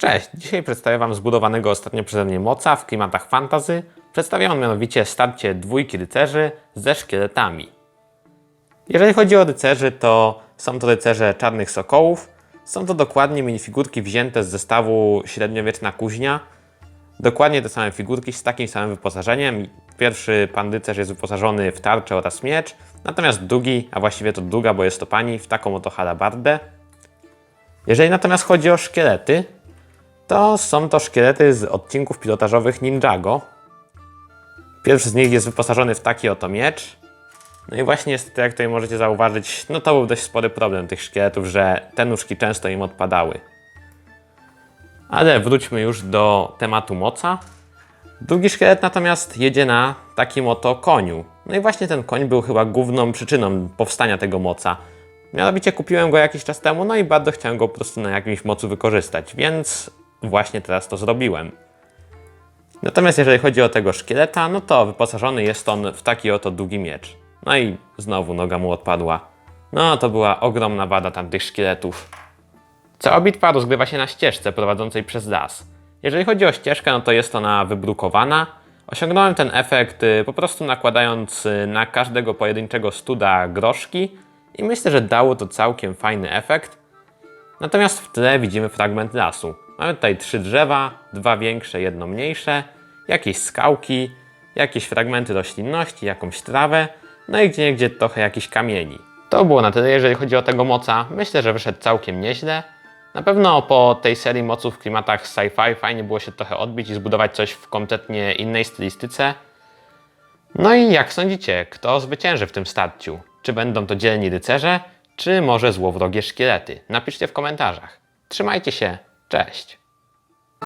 Cześć, dzisiaj przedstawię Wam zbudowanego ostatnio przeze mnie moca w klimatach fantazy. Przedstawiam on mianowicie starcie dwójki rycerzy ze szkieletami. Jeżeli chodzi o rycerzy, to są to rycerze czarnych sokołów. Są to dokładnie minifigurki wzięte z zestawu średniowieczna kuźnia. Dokładnie te same figurki z takim samym wyposażeniem. Pierwszy pan rycerz jest wyposażony w tarczę oraz miecz, natomiast drugi, a właściwie to druga, bo jest to pani, w taką oto halabardę. Jeżeli natomiast chodzi o szkielety, to są to szkielety z odcinków pilotażowych Ninjago. Pierwszy z nich jest wyposażony w taki oto miecz. No i właśnie niestety, jak tutaj możecie zauważyć, no to był dość spory problem tych szkieletów, że te nóżki często im odpadały. Ale wróćmy już do tematu moca. Drugi szkielet natomiast jedzie na takim oto koniu. No i właśnie ten koń był chyba główną przyczyną powstania tego moca. Mianowicie kupiłem go jakiś czas temu, no i bardzo chciałem go po prostu na jakimś mocu wykorzystać, więc właśnie teraz to zrobiłem. Natomiast jeżeli chodzi o tego szkieleta, no to wyposażony jest on w taki oto długi miecz. No i znowu noga mu odpadła. No to była ogromna wada tamtych szkieletów. Cała bitwa rozgrywa się na ścieżce prowadzącej przez las. Jeżeli chodzi o ścieżkę, no to jest ona wybrukowana. Osiągnąłem ten efekt y, po prostu nakładając y, na każdego pojedynczego studa groszki i myślę, że dało to całkiem fajny efekt. Natomiast w tle widzimy fragment lasu. Mamy tutaj trzy drzewa, dwa większe, jedno mniejsze, jakieś skałki, jakieś fragmenty roślinności, jakąś trawę, no i gdzieniegdzie trochę jakichś kamieni. To było na tyle, jeżeli chodzi o tego moca. Myślę, że wyszedł całkiem nieźle. Na pewno po tej serii moców w klimatach sci-fi fajnie było się trochę odbić i zbudować coś w kompletnie innej stylistyce. No i jak sądzicie, kto zwycięży w tym starciu? Czy będą to dzielni rycerze, czy może złowrogie szkielety? Napiszcie w komentarzach. Trzymajcie się, cześć!